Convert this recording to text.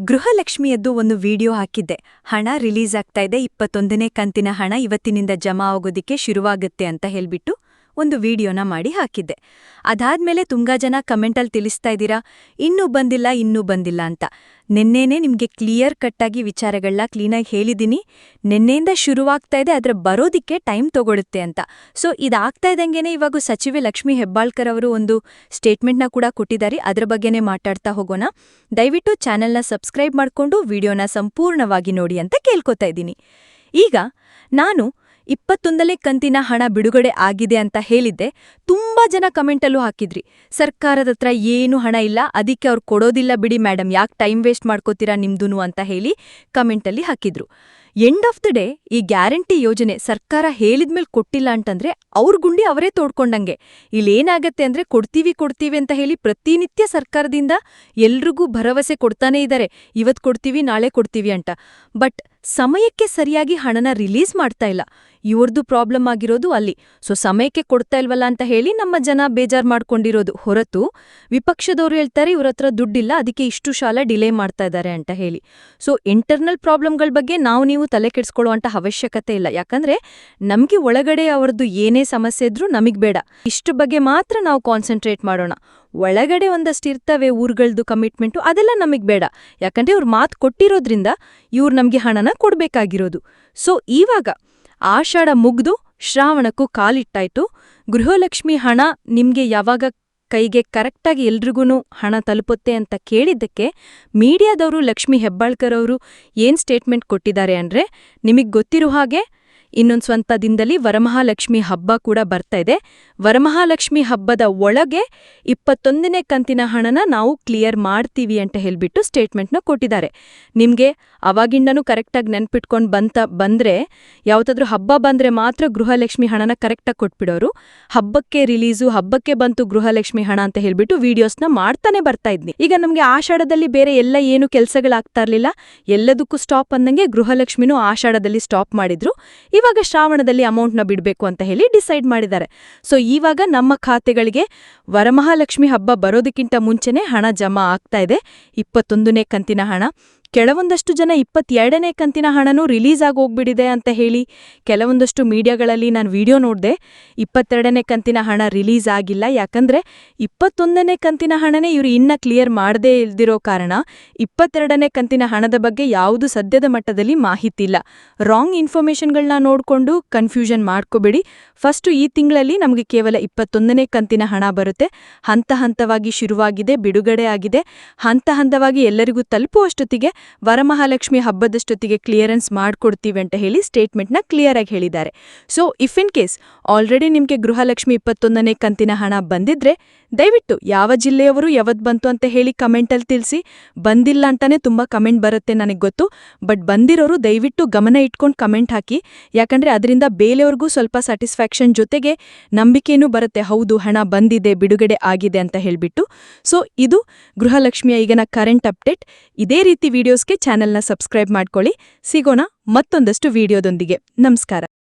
ಗೃಹಲಕ್ಷ್ಮಿಯದ್ದು ಒಂದು ವಿಡಿಯೋ ಹಾಕಿದ್ದೆ. ಹಣ ರಿಲೀಸ್ ಆಗ್ತಾ ಇದೆ. ಇಪ್ಪತ್ತೊಂದನೇ ಕಂತಿನ ಹಣ ಇವತ್ತಿನಿಂದ ಜಮಾ ಆಗೋದಿಕ್ಕೆ ಶುರುವಾಗುತ್ತೆ ಅಂತ ಹೇಳ್ಬಿಟ್ಟು ಒಂದು ವಿಡಿಯೋನ ಮಾಡಿ ಹಾಕಿದ್ದೆ. ಅದಾದ್ಮೇಲೆ ತುಂಬಾ ಜನ ಕಮೆಂಟಲ್ಲಿ ತಿಳಿಸ್ತಾ ಇದ್ದೀರಾ, ಇನ್ನೂ ಬಂದಿಲ್ಲ ಇನ್ನೂ ಬಂದಿಲ್ಲ ಅಂತ. ನಿನ್ನೆನೇ ನಿಮಗೆ ಕ್ಲಿಯರ್ ಕಟ್ಟಾಗಿ ವಿಚಾರಗಳನ್ನ ಕ್ಲೀನಾಗಿ ಹೇಳಿದ್ದೀನಿ. ನಿನ್ನೆಯಿಂದ ಶುರುವಾಗ್ತಾ ಇದೆ ಅದರ ಬರೋದಿಕ್ಕೆ ಟೈಮ್ ತಗೊಳುತ್ತೆ ಅಂತ. ಸೊ, ಇದಾಗ್ತಾ ಇದ್ದಂಗೆನೆ ಇವಾಗ ಸಚಿವೆ ಲಕ್ಷ್ಮಿ ಹೆಬ್ಬಾಳ್ಕರ್ ಅವರು ಒಂದು ಸ್ಟೇಟ್ಮೆಂಟ್ನ ಕೂಡ ಕೊಟ್ಟಿದ್ದಾರೆ. ಅದರ ಬಗ್ಗೆನೇ ಮಾತಾಡ್ತಾ ಹೋಗೋಣ. ದಯವಿಟ್ಟು ಚಾನೆಲ್ನ ಸಬ್ಸ್ಕ್ರೈಬ್ ಮಾಡಿಕೊಂಡು ವಿಡಿಯೋನ ಸಂಪೂರ್ಣವಾಗಿ ನೋಡಿ ಅಂತ ಕೇಳ್ಕೊತಾ ಇದ್ದೀನಿ. ಈಗ ನಾನು ಇಪ್ಪತ್ತೊಂದನೇ ಕಂತಿನ ಹಣ ಬಿಡುಗಡೆ ಆಗಿದೆ ಅಂತ ಹೇಳಿದ್ದೆ. ತುಂಬಾ ಜನ ಕಮೆಂಟಲ್ಲೂ ಹಾಕಿದ್ರಿ. ಸರ್ಕಾರದ ಹತ್ರ ಏನು ಹಣ ಇಲ್ಲ. ಅದಕ್ಕೆ ಅವ್ರು ಕೊಡೋದಿಲ್ಲ ಬಿಡಿ ಮೇಡಮ್ ಯಾಕೆ ಟೈಮ್ ವೇಸ್ಟ್ ಮಾಡ್ಕೋತೀರಾ ನಿಮ್ದುನು ಅಂತ ಹೇಳಿ ಕಮೆಂಟಲ್ಲಿ ಹಾಕಿದ್ರು. ಎಂಡ್ ಆಫ್ ದ ಡೇ ಈ ಗ್ಯಾರಂಟಿ ಯೋಜನೆ ಸರ್ಕಾರ ಹೇಳಿದ್ಮೇಲೆ ಕೊಟ್ಟಿಲ್ಲ ಅಂತಂದ್ರೆ ಅವ್ರ ಗುಂಡಿ ಅವರೇ ತೋಡ್ಕೊಂಡಂಗೆ. ಇಲ್ಲೇನಾಗತ್ತೆ ಅಂದ್ರೆ ಕೊಡ್ತೀವಿ ಕೊಡ್ತೀವಿ ಅಂತ ಹೇಳಿ ಪ್ರತಿನಿತ್ಯ ಸರ್ಕಾರದಿಂದ ಎಲ್ರಿಗೂ ಭರವಸೆ ಕೊಡ್ತಾನೇ ಇದ್ದಾರೆ ಇವತ್ ಕೊಡ್ತೀವಿ, ನಾಳೆ ಕೊಡ್ತೀವಿ ಅಂತ. ಬಟ್ ಸಮಯಕ್ಕೆ ಸರಿಯಾಗಿ ಹಣನ ರಿಲೀಸ್ ಮಾಡ್ತಾ ಇಲ್ಲ. ಇವ್ರದ್ದು ಪ್ರಾಬ್ಲಮ್ ಆಗಿರೋದು ಅಲ್ಲಿ. ಸೊ, ಸಮಯಕ್ಕೆ ಕೊಡ್ತಾ ಇಲ್ವಲ್ಲ ಅಂತ ಹೇಳಿ ನಮ್ಮ ಜನ ಬೇಜಾರ್ ಮಾಡ್ಕೊಂಡಿರೋದು. ಹೊರತು ವಿಪಕ್ಷದವ್ರು ಹೇಳ್ತಾರೆ, ಇವ್ರ ಹತ್ರ ದುಡ್ಡಿಲ್ಲ, ಅದಕ್ಕೆ ಇಷ್ಟು ಶಾಲ ಡಿಲೇ ಮಾಡ್ತಾ ಇದ್ದಾರೆ ಅಂತ ಹೇಳಿ. ಸೊ ಇಂಟರ್ನಲ್ ಪ್ರಾಬ್ಲಮ್ಗಳ ಬಗ್ಗೆ ನಾವು ನೀವು ತಲೆ ಕೆಡಿಸ್ಕೊಳ್ಳುವಂಥ ಅವಶ್ಯಕತೆ ಇಲ್ಲ. ಯಾಕಂದ್ರೆ ನಮಗೆ ಒಳಗಡೆ ಅವರದ್ದು ಏನೇ ಸಮಸ್ಯೆ ಇದ್ರೂ ನಮಗೆ ಬೇಡ. ಇಷ್ಟು ಬಗ್ಗೆ ಮಾತ್ರ ನಾವು ಕಾನ್ಸಂಟ್ರೇಟ್ ಮಾಡೋಣ. ಒಳಗಡೆ ಒಂದಷ್ಟು ಇರ್ತವೆ ಊರುಗಳದ್ದು ಕಮಿಟ್ಮೆಂಟು ಅದೆಲ್ಲ ನಮಗೆ ಬೇಡ. ಯಾಕಂದ್ರೆ ಇವ್ರು ಮಾತು ಕೊಟ್ಟಿರೋದ್ರಿಂದ ಇವ್ರು ನಮಗೆ ಹಣನ ಕೊಡಬೇಕಾಗಿರೋದು. ಸೊ ಇವಾಗ ಆಷಾಢ ಮುಗ್ದು ಶ್ರಾವಣಕ್ಕೂ ಕಾಲಿಟ್ಟಾಯ್ತು. ಗೃಹಲಕ್ಷ್ಮಿ ಹಣ ನಿಮಗೆ ಯಾವಾಗ ಕೈಗೆ ಕರೆಕ್ಟಾಗಿ ಎಲ್ರಿಗೂ ಹಣ ತಲುಪುತ್ತೆ ಅಂತ ಕೇಳಿದ್ದಕ್ಕೆ ಮೀಡಿಯಾದವರು ಲಕ್ಷ್ಮಿ ಹೆಬ್ಬಾಳ್ಕರ್ ಅವರು ಏನು ಸ್ಟೇಟ್ಮೆಂಟ್ ಕೊಟ್ಟಿದ್ದಾರೆ ಅಂದ್ರೆ ನಿಮಗೆ ಗೊತ್ತಿರೋ ಹಾಗೆ ಇನ್ನೊಂದ್ ಸ್ವಂತ ದಿನದಲ್ಲಿ ವರಮಹಾಲಕ್ಷ್ಮಿ ಹಬ್ಬ ಕೂಡ ಬರ್ತಾ ಇದೆ. ವರಮಹಾಲಕ್ಷ್ಮಿ ಹಬ್ಬದ ಒಳಗೆ ಇಪ್ಪತ್ತೊಂದನೇ ಕಂತಿನ ಹಣನ ನಾವು ಕ್ಲಿಯರ್ ಮಾಡ್ತೀವಿ ಅಂತ ಹೇಳಿಬಿಟ್ಟು ಸ್ಟೇಟ್ಮೆಂಟ್ನ ಕೊಟ್ಟಿದ್ದಾರೆ. ನಿಮ್ಗೆ ಅವಾಗಿಂದನೂ ಕರೆಕ್ಟಾಗಿ ನೆನ್ಪಿಟ್ಕೊಂಡು ಬಂತ, ಬಂದ್ರೆ ಯಾವತ್ತಾದ್ರೂ ಹಬ್ಬ ಬಂದ್ರೆ ಮಾತ್ರ ಗೃಹಲಕ್ಷ್ಮಿ ಹಣನ ಕರೆಕ್ಟಾಗಿ ಕೊಟ್ಬಿಡೋರು. ಹಬ್ಬಕ್ಕೆ ರಿಲೀಸು ಹಬ್ಬಕ್ಕೆ ಬಂತು ಗೃಹಲಕ್ಷ್ಮಿ ಹಣ ಅಂತ ಹೇಳ್ಬಿಟ್ಟು ವೀಡಿಯೋಸ್ನ ಮಾಡ್ತಾನೆ ಬರ್ತಾ ಇದ್ನಿ. ಈಗ ನಮಗೆ ಆಷಾಢದಲ್ಲಿ ಬೇರೆ ಎಲ್ಲ ಏನು ಕೆಲಸಗಳಾಗ್ತಾ ಇರಲಿಲ್ಲ. ಎಲ್ಲದಕ್ಕೂ ಸ್ಟಾಪ್ ಅಂದಂಗೆ ಗೃಹಲಕ್ಷ್ಮಿನೂ ಆಷಾಢದಲ್ಲಿ ಸ್ಟಾಪ್ ಮಾಡಿದ್ರು. ಇವಾಗ ಶ್ರಾವಣದಲ್ಲಿ ಅಮೌಂಟ್ನ ಬಿಡಬೇಕು ಅಂತ ಹೇಳಿ ಡಿಸೈಡ್ ಮಾಡಿದ್ದಾರೆ. ಸೊ ಇವಾಗ ನಮ್ಮ ಖಾತೆಗಳಿಗೆ ವರಮಹಾಲಕ್ಷ್ಮಿ ಹಬ್ಬ ಬರೋದಕ್ಕಿಂತ ಮುಂಚೆನೇ ಹಣ ಜಮಾ ಆಗ್ತಾ ಇದೆ. ಇಪ್ಪತ್ತೊಂದನೇ ಕಂತಿನ ಹಣ. ಕೆಲವೊಂದಷ್ಟು ಜನ ಇಪ್ಪತ್ತೆರಡನೇ ಕಂತಿನ ಹಣನೂ ರಿಲೀಸ್ ಆಗೋಗ್ಬಿಡಿದೆ ಅಂತ ಹೇಳಿ ಕೆಲವೊಂದಷ್ಟು ಮೀಡಿಯಾಗಳಲ್ಲಿ ನಾನು ವಿಡಿಯೋ ನೋಡಿದೆ. ಇಪ್ಪತ್ತೆರಡನೇ ಕಂತಿನ ಹಣ ರಿಲೀಸ್ ಆಗಿಲ್ಲ. ಯಾಕಂದ್ರೆ ಇಪ್ಪತ್ತೊಂದನೇ ಕಂತಿನ ಹಣನೇ ಇವರು ಇನ್ನ ಕ್ಲಿಯರ್ ಮಾಡದೇ ಇಲ್ದಿರೋ ಕಾರಣ ಇಪ್ಪತ್ತೆರಡನೇ ಕಂತಿನ ಹಣದ ಬಗ್ಗೆ ಯಾವುದು ಸದ್ಯದ ಮಟ್ಟದಲ್ಲಿ ಮಾಹಿತಿ ಇಲ್ಲ. ರಾಂಗ್ ಇನ್ಫಾರ್ಮೇಷನ್ಗಳನ್ನ ನೋಡಿಕೊಂಡು ಕನ್ಫ್ಯೂಷನ್ ಮಾಡ್ಕೋಬೇಡಿ. ಫಸ್ಟು ಈ ತಿಂಗಳಲ್ಲಿ ನಮಗೆ ಕೇವಲ ಇಪ್ಪತ್ತೊಂದನೇ ಕಂತಿನ ಹಣ ಬರುತ್ತೆ. ಹಂತ ಹಂತವಾಗಿ ಶುರುವಾಗಿದೆ, ಬಿಡುಗಡೆ ಆಗಿದೆ. ಹಂತ ಹಂತವಾಗಿ ಎಲ್ಲರಿಗೂ ತಲುಪುವಷ್ಟೊತ್ತಿಗೆ ವರಮಹಾಲಕ್ಷ್ಮಿ ಹಬ್ಬದಷ್ಟೊತ್ತಿಗೆ ಕ್ಲಿಯರೆನ್ಸ್ ಮಾಡಿಕೊಡ್ತೀವಿ ಅಂತ ಹೇಳಿ ಸ್ಟೇಟ್ಮೆಂಟ್ನ ಕ್ಲಿಯರ್ ಆಗಿ ಹೇಳಿದ್ದಾರೆ. So if in case already ನಿಮಗೆ ಗೃಹಲಕ್ಷ್ಮಿ ಇಪ್ಪತ್ತೊಂದನೇ ಕಂತಿನ ಹಣ ಬಂದಿದ್ರೆ, ದಯವಿಟ್ಟು ಯಾವ ಜಿಲ್ಲೆಯವರು ಯಾವತ್ತು ಬಂತು ಅಂತ ಹೇಳಿ ಕಮೆಂಟಲ್ಲಿ ತಿಳಿಸಿ. ಬಂದಿಲ್ಲ ಅಂತಾನೆ ತುಂಬಾ ಕಮೆಂಟ್ ಬರುತ್ತೆ ನನಗೆ ಗೊತ್ತು. ಬಟ್ ಬಂದಿರೋರು ದಯವಿಟ್ಟು ಗಮನ ಇಟ್ಕೊಂಡು ಕಮೆಂಟ್ ಹಾಕಿ. ಯಾಕಂದ್ರೆ ಅದರಿಂದ ಬೇಲೆಯವ್ರಿಗೂ ಸ್ವಲ್ಪ ಸ್ಯಾಟಿಸ್ಫ್ಯಾಕ್ಷನ್ ಜೊತೆಗೆ ನಂಬಿಕೆಯೂ ಬರುತ್ತೆ. ಹೌದು, ಹಣ ಬಂದಿದೆ, ಬಿಡುಗಡೆ ಆಗಿದೆ ಅಂತ ಹೇಳಿಬಿಟ್ಟು. ಸೊ ಇದು ಗೃಹಲಕ್ಷ್ಮಿಯ ಈಗಿನ ಕರೆಂಟ್ ಅಪ್ಡೇಟ್ ಇದೇ ರೀತಿ ವಿಡಿಯೋಸ್ಗೆ ಚಾನೆಲ್ನ ಸಬ್ಸ್ಕ್ರೈಬ್ ಮಾಡ್ಕೊಳ್ಳಿ. ಸಿಗೋಣ ಮತ್ತೊಂದಷ್ಟು ವಿಡಿಯೋದೊಂದಿಗೆ ನಮಸ್ಕಾರ.